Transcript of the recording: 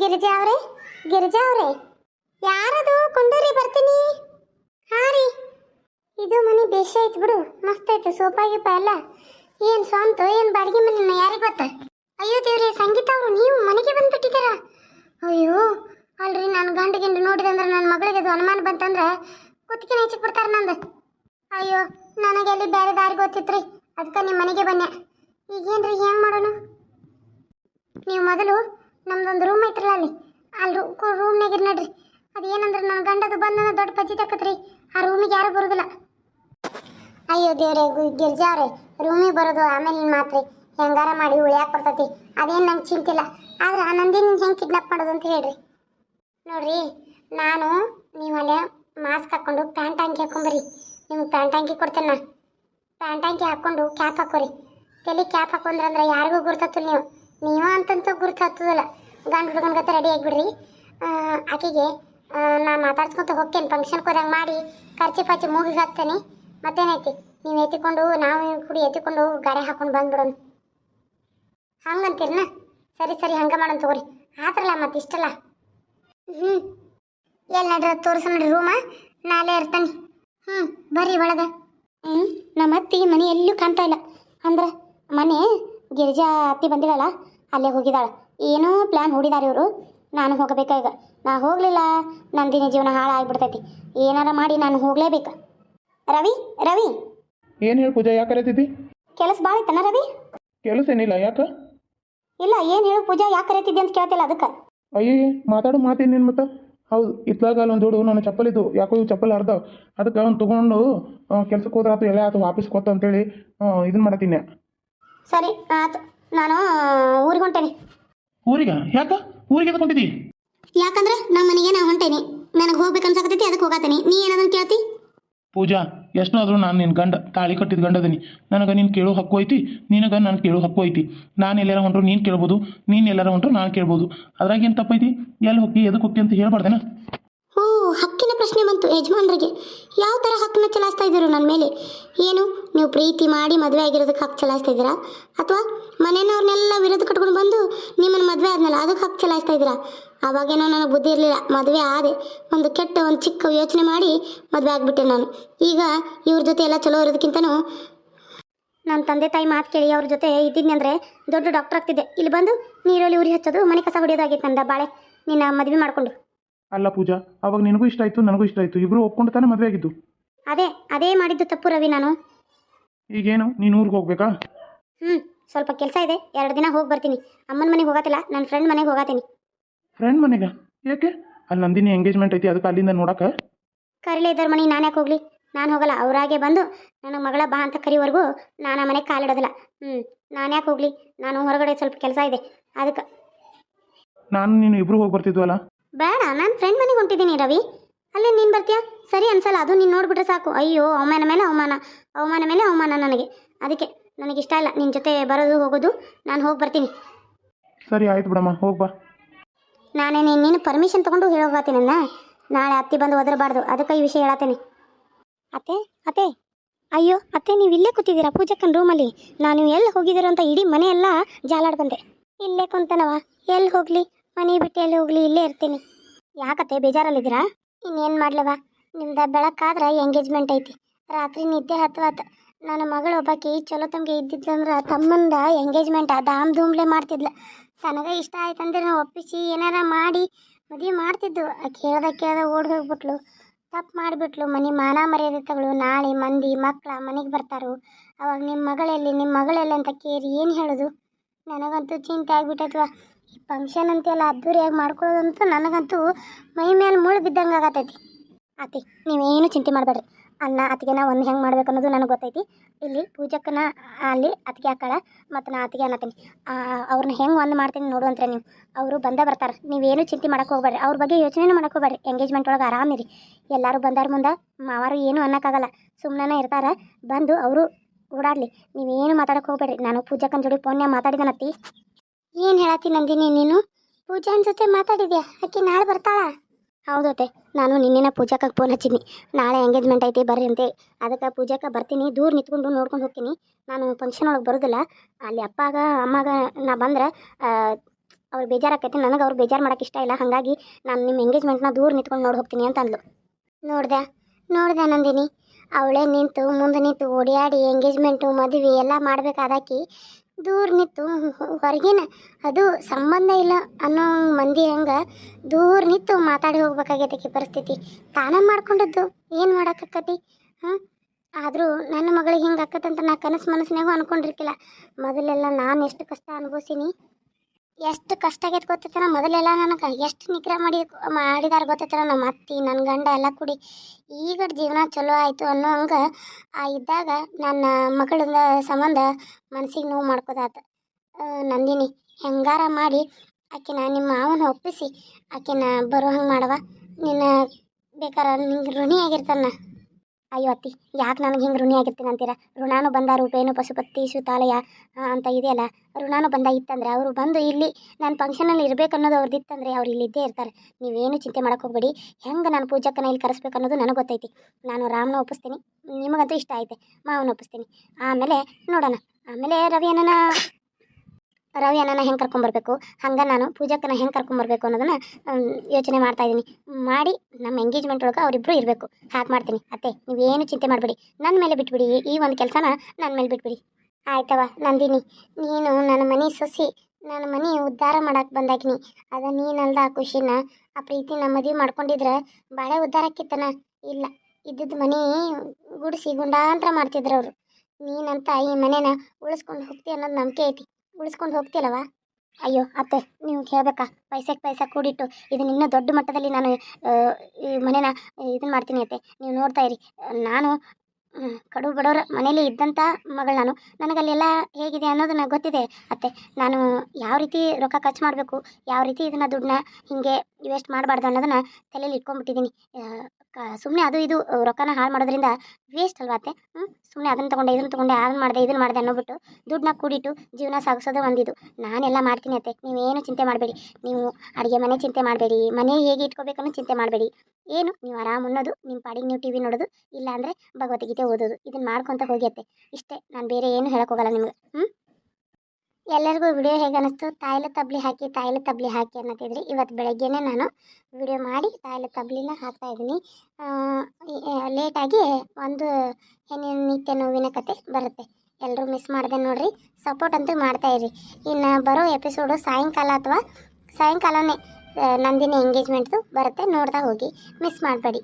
ಗಿರಿಜಾ ಅವ್ರೆ? ಗಿರಿಜಾ ಅವ್ರೆ? ಯಾರದು? ಕುಂಡೂರಿ ಬರ್ತೀನಿ. ಹಾ ರೀ. ಇದು ಮನೆ ಬೇಷ ಐತ್ ಬಿಡು. ಮಸ್ತ್ ಐತೆ ಸೋಫಾ ಗೀಪ ಎಲ್ಲ. ಏನ್ ಸ್ವಂತ, ಏನ್ ಬಾಡಿಗೆ ಮನೆ ಯಾರಿಗೆ ಗೊತ್ತ? ಅಯ್ಯೋ ದೇವ್ರಿ, ಸಂಗೀತ ಅವರು, ನೀವು ಮನೆಗೆ ಬಂದ್ಬಿಟ್ಟಿದ್ದೀರ? ಅಯ್ಯೋ, ಅಲ್ರಿ ನನ್ನ ಗಂಡ ಗಿಂಡ ನೋಡಿದಂದ್ರೆ ನನ್ನ ಮಗಳಿಗೆ ಅದು ಅನುಮಾನ ಬಂತಂದ್ರೆ ಕುತ್ತಿಗೆ ಹೆಚ್ಚಿಗೆ ಬಿಡ್ತಾರೆ ನಂದು. ಅಯ್ಯೋ, ನನಗೆ ಅಲ್ಲಿ ಬೇರೆ ದಾರಿ ಗೊತ್ತಿತ್ರಿ. ಅದಕ್ಕೆ ನಿಮ್ಮ ಮನೆಗೆ ಬನ್ನೆ ಈಗೇನ್ರಿ, ಹೆಂಗೆ ಮಾಡೋಣ? ನೀವು ಮೊದಲು ನಮ್ದೊಂದು ರೂಮ್ ಐತ್ರಲ್ಲ ಅಲ್ಲಿ. ಅಲ್ಲಿ ರೂಮ್ನಾಗ ನಡ್ರಿ. ಅದೇನಂದ್ರೆ ನನ್ನ ಗಂಡದು ಬಂದ ದೊಡ್ಡ ಪಜ್ಜಿ ತಕ್ಕತ್ರಿ. ಆ ರೂಮಿಗೆ ಯಾರು ಬರೋದಿಲ್ಲ. ಅಯ್ಯೋ ದೇವ್ರೆ ಗಿರ್ಜಾವ್ರೆ ರೂಮಿಗೆ ಬರೋದು ಆಮೇಲೆ ಮಾತ್ರಿ. ಹೆಂಗಾರ ಮಾಡಿ ಉಳಿಯಾಕ ಬರ್ತೈತಿ. ಅದೇನು ನಂಗೆ ಚಿಂತಿಲ್ಲ. ಆದ್ರೆ ಆ ನಂದಿನ ಹೆಂಗೆ ಕಿಡ್ನಾಪ್ ಮಾಡೋದು ಅಂತ ಹೇಳ್ರಿ. ನೋಡ್ರಿ, ನಾನು ನೀವು ಅಲ್ಲೇ ಮಾಸ್ಕ್ ಹಾಕ್ಕೊಂಡು ಪ್ಯಾಂಟ್ ಅಂಗಿ ಹಾಕೊಂಬರಿ ನಿಮ್ಗೆ ಪ್ಯಾಂಟ್ ಅಂಗಿ ಕೊಡ್ತೇನೆ ಪ್ಯಾಂಟ್ ಅಂಗಿ ಹಾಕ್ಕೊಂಡು ಕ್ಯಾಪ್ ಹಾಕೋರಿ. ತಲೆ ಕ್ಯಾಪ್ ಹಾಕೊಂಡ್ರಂದ್ರೆ ಯಾರಿಗೂ ಗುರ್ತತ್ತು ನೀವು. ನೀವ ಅಂತಂತ ಗುರ್ತು ಹತ್ತದಲ್ಲ ಗಂಡ ಹುಡುಗನ ಗತೆ ರೆಡಿ ಆಗಿಬಿಡ್ರಿ. ಆಕೆಗೆ ನಾ ಮಾತಾಡ್ಸ್ಕೊಂತ ಹೋಗ್ತೇನೆ ಫಂಕ್ಷನ್ಗೆ ಹೋದಂಗೆ ಮಾಡಿ ಖರ್ಚಿ ಪಚ್ಚಿ ಮೂಗಿಗೆ ಹಾಕ್ತೇನೆ. ಮತ್ತೇನೈತಿ ನೀವು ಎತ್ತಿಕೊಂಡು, ನಾವು ಕುಡಿ ಎತ್ತಿಕೊಂಡು ಗಾಡಿ ಹಾಕೊಂಡು ಬಂದ್ಬಿಡೋಣ. ಹಂಗಂತೀರನ? ಸರಿ ಸರಿ, ಹಂಗೆ ಮಾಡೋಣ ತಗೋರಿ. ಆತ್ರಲ್ಲ ಮತ್ತೆ ಇಷ್ಟಲ್ಲ. ಹ್ಞೂ ಎಲ್ಲಿ ನಡ್ರಿ, ತೋರಿಸ ನಡ್ರಿ ರೂಮ. ನಾಳೆ ಇರ್ತಾನೆ. ಹ್ಞೂ ಬರ್ರಿ ಒಳಗೆ. ಹ್ಞೂ ನಮ್ಮ ಅತ್ತಿ ಮನೆ ಎಲ್ಲೂ ಕಾಣ್ತಾ ಇಲ್ಲ. ಅಂದ್ರೆ ಮನೆ ಗಿರಿಜಾ ಅತ್ತಿ ಬಂದಿಳಲ್ಲ ಅಲ್ಲೇ ಹೋಗಿದ್ದಾಳೆ. ಏನೋ ಪ್ಲ್ಯಾನ್ ಹೂಡಿದಾರೆ ಇವರು. ನಾನು ಹೋಗಬೇಕಾಗ ನಾ ಹೋಗಲಿಲ್ಲ. ನಂದಿನಿ ಜೀವನ ಹಾಳಾಗ್ಬಿಡ್ತೈತಿ. ಏನಾರ ಮಾಡಿ ನಾನು ಹೋಗಲೇಬೇಕು. ರವಿ ರವಿ. ಏನು ಹೇಳಿ ಪೂಜಾ ಯಾಕೆ ಕರೀತಿದ್ದಿ? ಕೆಲಸ ಭಾಳ ಐತನ ರವಿ? ಕೆಲಸ ಏನಿಲ್ಲ ಯಾಕೆ? ಇಲ್ಲ ಏನು ಹೇಳು ಪೂಜಾ ಯಾಕೆ ಕರೀತಿದ್ದೆ ಅಂತ ಕೇಳ್ತಿಲ್ಲ ಅದಕ್ಕೆ. ಅಯ್ಯೇ ಮಾತಾಡೋ ನಿನ್ನ ಮತ್ತೆ? ಹೌದು ಇತ್ಲಾಗ ಅಲ್ಲೊಂದು ಜೋಡು ನನ್ನ ಚಪ್ಪಲ್ ಇದ್ದು ಯಾಕೋ ಇವು ಚಪ್ಪಲ್ ಹರ್ದ ಅದಕ್ಕೆ ಅವ್ನು ತೊಗೊಂಡು ಕೆಲ್ಸಕ್ಕೆ ಹೋದ್ರೆ ಆತು ಎಲ್ಲ ಆತು ವಾಪಸ್ ಕೊತ್ತ ಅಂತೇಳಿ ಇದನ್ನ ಮಾಡತ್ತೀನಿ. ಸರಿ ಆತು. ನಾನು ಊರಿಗೆ? ಯಾಕ? ಊರಿಗೆ ಎದ್ಕೊಂಡಿದ್ದಿ ಯಾಕಂದ್ರೆ ನಮ್ಮ ಮನೆಗೆ ನಾ ಹೊಂಟೇನಿ. ನನಗೆ ಹೋಗ್ಬೇಕು ಅನ್ಸಕತ್ತೈತಿ ಅದಕ್ಕೆ ಹೋಗತ್ತೀನಿ ನೀ ಏನದನ್ನ ಕೇಳ್ತಿ? ಪೂಜಾ ಎಷ್ಟನಾದ್ರೂ ನಾನು ನಿನ್ನ ಗಂಡ ತಾಳಿ ಕಟ್ಟಿದ ಗಂಡದನಿ ನನಗೆ ನೀನು ಕೇಳೋ ಹಕ್ಕು ಐತಿ ನಿನಗ ನಾನು ಕೇಳೋ ಹಕ್ಕು ಐತಿ. ನಾನು ಎಲ್ಲಾರ ಹೊಂಟ್ರು ನೀನು ಕೇಳ್ಬೋದು ನೀನು ಎಲ್ಲಾರ ಹೊಂಟ್ರು ನಾನು ಕೇಳ್ಬೋದು. ಅದ್ರಾಗ ಏನು ತಪ್ಪೈತಿ? ಎಲ್ಲಿ ಹೊಕ್ಕಿ ಎದಕ್ಕೆ ಹೋಗಿ ಅಂತ ಹೇಳ್ಬಾರ್ದೇನ? ಓ ಹಕ್ಕಿನ ಪ್ರಶ್ನೆ ಬಂತು ಯಜಮಾನ್ರಿಗೆ. ಯಾವ ತರ ಹಕ್ಕನ್ನ ಚಲಾಯಿಸ್ತಾ ಇದ್ದೀರು ನನ್ನ ಮೇಲೆ? ಏನು ನೀವು ಪ್ರೀತಿ ಮಾಡಿ ಮದುವೆ ಆಗಿರೋದಕ್ಕೆ ಹಕ್ಕು ಚಲಾಯಿಸ್ತಾ ಇದ್ದೀರಾ? ಅಥವಾ ಮನೆಯವ್ರನ್ನೆಲ್ಲ ನಿಮ್ಮನ್ನು ಮದುವೆ ಆದ್ಮೇಲೆ ಅದಕ್ಕೆ ಹಕ್ಕು ಚಲಾಯಿಸ್ತಾ ಇದ್ದೀರಾ? ಅವಾಗೇನೋ ನನಗೆ ಬುದ್ಧಿ ಇರಲಿಲ್ಲ. ಮದುವೆ ಆದೆ. ಒಂದು ಕೆಟ್ಟ ಒಂದು ಚಿಕ್ಕ ಯೋಚನೆ ಮಾಡಿ ಮದುವೆ ಆಗಿಬಿಟ್ಟೆ ನಾನು. ಈಗ ಇವ್ರ ಜೊತೆ ಎಲ್ಲ ಚಲೋ ಇರೋದಕ್ಕಿಂತನೂ ನನ್ನ ತಂದೆ ತಾಯಿ ಮಾತು ಕೇಳಿ ಅವ್ರ ಜೊತೆ ಇದ್ದೀನಿ ಅಂದರೆ ದೊಡ್ಡ ಡಾಕ್ಟರ್ ಆಗ್ತಿದ್ದೆ. ಇಲ್ಲಿ ಬಂದು ನೀರಲ್ಲಿ ಉರಿ ಹಚ್ಚೋದು ಮನೆ ಕಸ ಹೊಡೆಯೋದಾಗಿತ್ತು ನಂದ ಬಾಳೆ. ನಿನ್ನ ಮದುವೆ ಮಾಡಿಕೊಂಡು. ಅಲ್ಲ ಪೂಜಾ ಅವಾಗ ನಿನಗೂ ಇಷ್ಟ ಆಯಿತು ನನಗೂ ಇಷ್ಟ ಆಯಿತು. ಇಬ್ಬರು ಒಪ್ಕೊಂಡು ತಾನೇ ಮದುವೆ ಆಗಿದ್ದು? ಅದೇ ಅದೇ ಮಾಡಿದ್ದು ತಪ್ಪು ರವಿ ನಾನು. ಈಗೇನು? ನೀನು ಊರಿಗೆ ಹೋಗ್ಬೇಕಾ? ಹ್ಞೂ ಸ್ವಲ್ಪ ಕೆಲಸ ಇದೆ ಎರಡು ದಿನ ಹೋಗಿ ಬರ್ತೀನಿ. ಅಮ್ಮನ ಮನೆಗೆ ಹೋಗತ್ತಿಲ್ಲ ನನ್ನ ಫ್ರೆಂಡ್ ಮನೆಗೆ ಹೋಗತ್ತೀನಿ ಫ್ರೆಂಡ್ ಮನೆಗೆ? ಯಾಕೆ? ಅಲ್ಲಿ ನಂದಿನಿ ಎಂಗೇಜ್ಮೆಂಟ್ ಐತಿ ಅದಕ್ಕೆ ಅಲ್ಲಿಂದ ನೋಡಕ್ಕೆ ಕರಿಲೇ ಇದ್ದವ್ರ ಮನೆ ನಾನು ಯಾಕೆ ಹೋಗ್ಲಿ? ನಾನು ಹೋಗಲ್ಲ ಅವರಾಗೆ ಬಂದು ನನ್ನ ಮಗಳ ಬಾ ಅಂತ ಕರಿವರೆಗೂ ನಾನು ಆ ಮನೆಗೆ ಕಾಲಿಡೋದಿಲ್ಲ. ಹ್ಞೂ ನಾನು ಯಾಕೆ ಹೋಗ್ಲಿ? ನಾನು ಹೊರಗಡೆ ಸ್ವಲ್ಪ ಕೆಲಸ ಇದೆ ಅದಕ್ಕೆ ನಾನು ನೀನು ಇಬ್ರು ಹೋಗಿ ಬರ್ತಿದ್ವಲ್ಲ? ಬೇಡ ನಾನು ಫ್ರೆಂಡ್ ಮನೆಗೆ ಹೊಂಟಿದ್ದೀನಿ ರವಿ. ಅಲ್ಲೇ ನೀನು ಬರ್ತೀಯಾ? ಸರಿ ಅನ್ಸಲ್ಲ ಅದು ನೀನು ನೋಡಿಬಿಟ್ರೆ ಸಾಕು. ಅಯ್ಯೋ ಅವಮಾನ ಮೇಲೆ ಅವಮಾನ ಅವಮಾನ ಮೇಲೆ ಅವಮಾನ ನನಗೆ. ಅದಕ್ಕೆ ನನಗೆ ಇಷ್ಟ ಇಲ್ಲ. ನಿನ್ನ ಜೊತೆ ಬರೋದು ಹೋಗೋದು ನಾನು ಹೋಗಿ ಬರ್ತೀನಿ. ಸರಿ ಆಯ್ತು ಬಿಡಮ್ಮ. ಹೋಗಿ ಬಾ. ನಾನೇ ನೀನು ಪರ್ಮಿಷನ್ ತೊಗೊಂಡು ಹೇಳೋಗತ್ತೀನಲ್ಲ ನಾಳೆ ಅತ್ತಿ ಬಂದು ಒದರಬಾರ್ದು. ಅದಕ್ಕೆ ಈ ವಿಷಯ ಹೇಳತ್ತೇನೆ ಅತ್ತೆ ಅತ್ತೆ. ಅಯ್ಯೋ ಅತ್ತೆ ನೀವು ಇಲ್ಲೇ ಕೂತಿದ್ದೀರಾ ಪೂಜಕ್ಕನ ರೂಮಲ್ಲಿ ನಾನು ಎಲ್ಲಿ ಹೋಗಿದ್ದೀರೋ ಅಂತ ಇಡೀ ಮನೆ ಎಲ್ಲ ಜಾಲಾಡ್ ಬಂದೆ. ಇಲ್ಲೇ ಕುಂತನವ ಎಲ್ಲಿ ಹೋಗಲಿ? ಮನೆ ಬಿಟ್ಟು ಎಲ್ಲಿ ಹೋಗಲಿ? ಇಲ್ಲೇ ಇರ್ತೀನಿ. ಯಾಕತ್ತೆ ಬೇಜಾರಲ್ಲಿದ್ದೀರಾ? ಇನ್ನೇನು ಮಾಡ್ಲವ ನಿಮ್ದು ಬೆಳಕಾದ್ರೆ ಎಂಗೇಜ್ಮೆಂಟ್ ಐತಿ. ರಾತ್ರಿ ನಿದ್ದೆ ಹತ್ವಾತ. ನನ್ನ ಮಗಳು ಒಬ್ಬಾಕಿ ಚಲೋ ತಮಗೆ ಇದ್ದಿದ್ದಂದ್ರೆ ತಮ್ಮಂದ ಎಂಗೇಜ್ಮೆಂಟ್ ಧಾಮ್ ಧೂಮ್ಲೆ ಮಾಡ್ತಿದ್ಲ. ತನಗೆ ಇಷ್ಟ ಆಯ್ತಂದ್ರೆ ನಾವು ಒಪ್ಪಿಸಿ ಏನಾರ ಮಾಡಿ ಮದುವೆ ಮಾಡ್ತಿದ್ದು ಆ ಹೇಳ್ದ ಕೇಳ್ದ ಓಡಿ ಹೋಗ್ಬಿಟ್ಲು. ತಪ್ಪು ಮಾಡಿಬಿಟ್ಲು. ಮನೆ ಮಾನ ಮರ್ಯಾದೆ ತಗಳು. ನಾಳೆ ಮಂದಿ ಮಕ್ಕಳ ಮನೆಗೆ ಬರ್ತಾರು. ಅವಾಗ ನಿಮ್ಮ ಮಗಳೆಲ್ಲಿ ನಿಮ್ಮ ಮಗಳೆಲ್ಲಿ ಅಂತ ಕೇರಿ ಏನು ಹೇಳೋದು? ನನಗಂತೂ ಚಿಂತೆ ಆಗ್ಬಿಟ್ಟೈತ್ವ. ಈ ಫಂಕ್ಷನ್ ಅಂತೆಲ್ಲ ಅದ್ದೂರಿಯಾಗಿ ಮಾಡ್ಕೊಳ್ಳೋದಂತೂ ನನಗಂತೂ ಮೈ ಮೇಲೆ ಮುಳ್ಳು ಬಿದ್ದಂಗೆ ಆಗತೈತಿ ಆತಿ, ನೀವೇನು ಚಿಂತೆ ಮಾಡಬೇಡ್ರಿ ಅನ್ನ ಅತ್ತಿಗೆನ ಒಂದು ಹೆಂಗೆ ಮಾಡ್ಬೇಕು ಅನ್ನೋದು ನನಗೆ ಗೊತ್ತೈತಿ. ಇಲ್ಲಿ ಪೂಜಕ್ಕನ ಅಲ್ಲಿ ಅತ್ತಿಗೆ ಹಾಕಳ ಮತ್ತು ನಾ ಅತ್ತಿಗೆ ಅನ್ನತೀನಿ ಅವ್ರನ್ನ ಹೆಂಗೆ ಒಂದು ಮಾಡ್ತೀನಿ ನೋಡುವಂತ್ರೆ ನೀವು. ಅವರು ಬಂದೇ ಬರ್ತಾರೆ. ನೀವೇನು ಚಿಂತೆ ಮಾಡಕ್ಕೆ ಹೋಗ್ಬೇಡ್ರಿ. ಅವ್ರ ಬಗ್ಗೆ ಯೋಚನೆನೂ ಮಾಡಕ್ಕೆ ಹೋಗ್ಬೇಡ್ರಿ. ಎಂಗೇಜ್ಮೆಂಟ್ ಒಳಗೆ ಆರಾಮಿರಿ ಎಲ್ಲರೂ ಬಂದಾರ ಮುಂದೆ ಮಾವಾರು ಏನು ಅನ್ನೋಕ್ಕಾಗಲ್ಲ ಸುಮ್ಮನೆ ಇರ್ತಾರೆ. ಬಂದು ಅವರು ಓಡಾಡಲಿ. ನೀವೇನು ಮಾತಾಡಕ್ಕೆ ಹೋಗ್ಬೇಡ್ರಿ. ನಾನು ಪೂಜಕ್ಕನ ಜೋಡಿ ಫೋನ್ಯಾಗ ಮಾತಾಡಿದನತ್ತಿ ಏನು ಹೇಳತ್ತಿ ನಂದಿನಿ ನೀನು? ಪೂಜಾನ್ ಜೊತೆ ಮಾತಾಡಿದ್ಯಾ? ಆಕೆ ನಾಳೆ ಬರ್ತಾಳ? ಹೌದತ್ತೆ ನಾನು ನಿನ್ನೆನ ಪೂಜಾಕ್ಕೆ ಫೋನ್ ಹಚ್ಚಿದ್ನಿ. ನಾಳೆ ಎಂಗೇಜ್ಮೆಂಟ್ ಐತಿ, ಬರ್ರಿ ಅಂತೆ. ಅದಕ್ಕೆ ಪೂಜಾಕ್ಕೆ ಬರ್ತೀನಿ. ದೂರ ನಿಂತ್ಕೊಂಡು ನೋಡ್ಕೊಂಡು ಹೋಗ್ತೀನಿ. ನಾನು ಫಂಕ್ಷನ್ ಒಳಗೆ ಬರೋದಿಲ್ಲ. ಅಲ್ಲಿ ಅಪ್ಪಾಗ, ಅಮ್ಮಾಗ ನಾ ಬಂದ್ರೆ ಅವ್ರು ಬೇಜಾರಾಕೈತಿ. ನನಗೆ ಅವ್ರು ಬೇಜಾರು ಮಾಡೋಕೆ ಇಷ್ಟ ಇಲ್ಲ. ಹಾಗಾಗಿ ನಾನು ನಿಮ್ಮ ಎಂಗೇಜ್ಮೆಂಟ್ನ ದೂರ ನಿಂತ್ಕೊಂಡು ನೋಡಿ ಹೋಗ್ತೀನಿ ಅಂತ ಅಂದ್ಲು ನೋಡ್ದೆ. ನೋಡ್ದೆ ನಂದಿನಿ. ಅವಳೇ ನಿಂತು, ಮುಂದೆ ನಿಂತು ಓಡಿಯಾಡಿ ಎಂಗೇಜ್ಮೆಂಟು ಮದುವೆ ಎಲ್ಲ ಮಾಡ್ಬೇಕಾದಾಕಿ ದೂರ ನಿಂತು ಹೊರಗಿನ ಅದು ಸಂಬಂಧ ಇಲ್ಲ ಅನ್ನೋ ಮಂದಿ ಹಂಗೆ ದೂರ ನಿಂತು ಮಾತಾಡಿ ಹೋಗ್ಬೇಕಾಗೈತಿ ಪರಿಸ್ಥಿತಿ. ತಾನೇ ಮಾಡ್ಕೊಂಡದ್ದು ಏನು ಮಾಡೋಕ್ಕಾಕತಿ ಆದರೂ ನನ್ನ ಮಗಳಿಗೆ ಹಿಂಗೆ ಆಕತ್ತಂತ ನಾ ಕನಸು ಮನಸ್ಸಿನಾಗೂ ಅನ್ಕೊಂಡಿರ್ಕಿಲ್ಲ. ಮೊದಲೆಲ್ಲ ನಾನು ಎಷ್ಟು ಕಷ್ಟ ಅನುಭವಿಸೀನಿ. ಎಷ್ಟು ಕಷ್ಟ ಆಗೈತೆ ಗೊತ್ತೈತನ ಮೊದಲೆಲ್ಲ ನನಗೆ ಎಷ್ಟು ನಿಗ್ರಹ ಮಾಡಿ ಮಾಡಿದಾರ ಗೊತ್ತೈತನ ನಮ್ಮ ಅತ್ತಿ, ನನ್ನ ಗಂಡ ಎಲ್ಲ ಕೂಡಿ. ಈಗ ಜೀವನ ಚಲೋ ಆಯಿತು ಅನ್ನೋ ಹಂಗೆ ಆ ಇದ್ದಾಗ ನನ್ನ ಮಗಳಿಂದ ಸಂಬಂಧ ಮನಸ್ಸಿಗೆ ನೋವು ಮಾಡ್ಕೋದಾತ. ನಂದಿನಿ, ಹೆಂಗಾರ ಮಾಡಿ ಆಕಿನ ನಿಮ್ಮ ಮಾವನ ಒಪ್ಪಿಸಿ ಆಕೆನ ಬರೋ ಹಂಗೆ ಮಾಡವ ನಿನ್ನ ಬೇಕಾರೆ ನಿಂಗೆ ಋಣಿ ಆಗಿರ್ತಾನ. ಅಯ್ಯೋ ಅತ್ತಿ ಯಾಕೆ ನನಗೆ ಹಿಂಗೆ ಋಣಿ ಆಗಿರ್ತೀನಿ ಅಂತೀರ ಋಣಾನು ಬಂದ ರೂಪೇನು ಪಶುಪತಿ ಶುತಾಲಯ ಅಂತ ಇದೆಯಲ್ಲ? ಋಣಾನು ಬಂದ ಇತ್ತಂದ್ರೆ ಅವರು ಬಂದು ಇಲ್ಲಿ ನಾನು ಫಂಕ್ಷನಲ್ಲಿ ಇರಬೇಕು ಅನ್ನೋದು ಅವ್ರದ್ದು ಇತ್ತಂದರೆ ಅವ್ರು ಇಲ್ಲಿ ಇದ್ದೇ ಇರ್ತಾರೆ. ನೀವೇನು ಚಿಂತೆ ಮಾಡೋಕೆ ಹೋಗ್ಬೇಡಿ. ಹೆಂಗೆ ನಾನು ಪೂಜಕ್ಕನ ಇಲ್ಲಿ ಕರೆಸ್ಬೇಕು ಅನ್ನೋದು ನನಗೆ ಗೊತ್ತೈತಿ. ನಾನು ರಾಮನ ಒಪ್ಪಿಸ್ತೀನಿ. ನಿಮಗಂತೂ ಇಷ್ಟ ಐತೆ ಮಾವನ ಒಪ್ಪಿಸ್ತೀನಿ. ಆಮೇಲೆ ನೋಡೋಣ. ಆಮೇಲೆ ರವಿ ಅಣ್ಣನ ರವಿ ಅಣ್ಣನ ಹೆಂಗೆ ಕರ್ಕೊಂಬರ್ಬೇಕು ಹಂಗೆ ನಾನು ಪೂಜಕ್ಕನ ಹೆಂಗೆ ಕರ್ಕೊಂಬರ್ಬೇಕು ಅನ್ನೋದನ್ನು ಯೋಚನೆ ಮಾಡ್ತಾ ಇದ್ದೀನಿ. ಮಾಡಿ ನಮ್ಮ ಎಂಗೇಜ್ಮೆಂಟ್ ಒಳಗೆ ಅವರಿಬ್ಬರು ಇರಬೇಕು. ಹಾಗೆ ಮಾಡ್ತೀನಿ. ಅತ್ತೆ, ನೀವೇನು ಚಿಂತೆ ಮಾಡಬೇಡಿ. ನನ್ನ ಮೇಲೆ ಬಿಟ್ಬಿಡಿ. ಈ ಒಂದು ಕೆಲಸನ ನನ್ನ ಮೇಲೆ ಬಿಟ್ಬಿಡಿ. ಆಯ್ತವ ನಂದಿನಿ. ನೀನು ನನ್ನ ಮನೆ ಸೊಸಿ, ನನ್ನ ಮನೆ ಉದ್ಧಾರ ಮಾಡಕ್ಕೆ ಬಂದಾಕಿನಿ ಅದ ನೀನಲ್ದ ಆ ಖುಷಿನ, ಆ ಪ್ರೀತಿನ ಮದುವೆ ಮಾಡ್ಕೊಂಡಿದ್ರೆ ಬಾಳೆ ಉದ್ಧಾರ ಆಕಿತ್ತನ ಇಲ್ಲ. ಇದ್ದಿದ್ದ ಮನೆ ಗುಡಿಸಿ ಗುಂಡಾಂತರ ಮಾಡ್ತಿದ್ರು ಅವರು. ನೀನಂತ ಈ ಮನೇನ ಉಳಿಸ್ಕೊಂಡು ಹೋಗ್ತಿ ಅನ್ನೋದು ನಂಬಿಕೆ ಐತಿ. ಉಳಿಸ್ಕೊಂಡು ಹೋಗ್ತಿಲ್ಲವ ಅಯ್ಯೋ, ಅತ್ತೆ, ನೀವು ಹೇಳ್ಬೇಕಾ ಪೈಸೆಗೆ ಪೈಸೆ ಕೂಡಿಟ್ಟು ಇದನ್ನ ಇನ್ನೂ ದೊಡ್ಡ ಮಟ್ಟದಲ್ಲಿ ನಾನು ಈ ಮನೇನ ಇದನ್ನ ಮಾಡ್ತೀನಿ ಅತ್ತೆ. ನೀವು ನೋಡ್ತಾ ಇರಿ. ನಾನು ಕಡು ಬಡವರ ಮನೇಲಿ ಇದ್ದಂಥ ಮಗಳು ನಾನು. ನನಗಲ್ಲೆಲ್ಲ ಹೇಗಿದೆ ಅನ್ನೋದು ಗೊತ್ತಿದೆ ಅತ್ತೆ. ನಾನು ಯಾವ ರೀತಿ ರೊಕ್ಕ ಖರ್ಚು ಮಾಡಬೇಕು, ಯಾವ ರೀತಿ ಇದನ್ನು ದುಡ್ಡನ್ನ ಹೀಗೆ ವೇಸ್ಟ್ ಮಾಡಬಾರ್ದು ಅನ್ನೋದನ್ನು ತಲೇಲಿ ಇಟ್ಕೊಂಡ್ಬಿಟ್ಟಿದ್ದೀನಿ. ಸುಮ್ಮನೆ ಅದು ಇದು ರೊಕ್ಕನ ಹಾಳು ಮಾಡೋದ್ರಿಂದ ವೇಸ್ಟ್ ಅಲ್ವಾ ಅತ್ತೆ? ಹ್ಞೂ ಸುಮ್ಮನೆ ಅದನ್ನು ತೊಗೊಂಡೆ, ಇದನ್ನು ತೊಗೊಂಡೆ ಅದನ್ನು ಮಾಡಿದೆ ಇದನ್ನು ಮಾಡಿದೆ ಅನ್ನೋಬಿಟ್ಟು ದುಡ್ಡನ್ನ ಕೂಡಿಟ್ಟು ಜೀವನ ಸಾಗಿಸೋದು ಒಂದಿದು. ನಾನೆಲ್ಲ ಮಾಡ್ತೀನಿ ಅತ್ತೆ. ನೀವೇನು ಚಿಂತೆ ಮಾಡಬೇಡಿ. ನೀವು ಅಡುಗೆ ಮನೆ ಚಿಂತೆ ಮಾಡಬೇಡಿ. ಮನೆ ಹೇಗೆ ಇಟ್ಕೋಬೇಕನ್ನೋ ಚಿಂತೆ ಮಾಡಬೇಡಿ. ಏನು? ನೀವು ಆರಾಮ್ ಅನ್ನೋದು ನಿಮ್ಮ ಪಾಡಿಗೆ ನೀವು ಟಿ ವಿ ನೋಡೋದು, ಇಲ್ಲಾಂದರೆ ಭಗವದ್ಗೀತೆ ಓದೋದು. ಇದನ್ನು ಮಾಡ್ಕೊತ ಹೋಗಿ ಅತ್ತೆ. ಇಷ್ಟೇ. ನಾನು ಬೇರೆ ಏನು ಹೇಳಕ್ ಹೋಗಲ್ಲ ನಿಮ್ಗೆ. ಹ್ಞೂ ಎಲ್ಲರಿಗೂ ವಿಡಿಯೋ ಹೇಗೆ ಅನ್ನಿಸ್ತು? ತಾಯಿಲ ತಬ್ಲಿ ಹಾಕಿ, ತಾಯಿಲ ತಬ್ಲಿ ಹಾಕಿ ಅನ್ನತ್ತಿದ್ರಿ. ಇವತ್ತು ಬೆಳಗ್ಗೆನೇ ನಾನು ವಿಡಿಯೋ ಮಾಡಿ ತಾಯಿಲ ತಬ್ಲಿನ ಹಾಕ್ತಾ ಇದ್ದೀನಿ. ಲೇಟಾಗಿ ಒಂದು ಹೆಣ್ಣಿನ ನೋವಿನ ಕತೆ ಬರುತ್ತೆ. ಎಲ್ಲರೂ ಮಿಸ್ ಮಾಡಿದೆ ನೋಡ್ರಿ. ಸಪೋರ್ಟ್ ಅಂತೂ ಮಾಡ್ತಾ ಇರಿ. ಇನ್ನು ಬರೋ ಎಪಿಸೋಡು ಸಾಯಂಕಾಲ ಅಥವಾ ಸಾಯಂಕಾಲನೇ ನಂದಿನಿ ಎಂಗೇಜ್ಮೆಂಟ್ದು ಬರುತ್ತೆ. ನೋಡ್ತಾ ಹೋಗಿ. ಮಿಸ್ ಮಾಡಬೇಡಿ.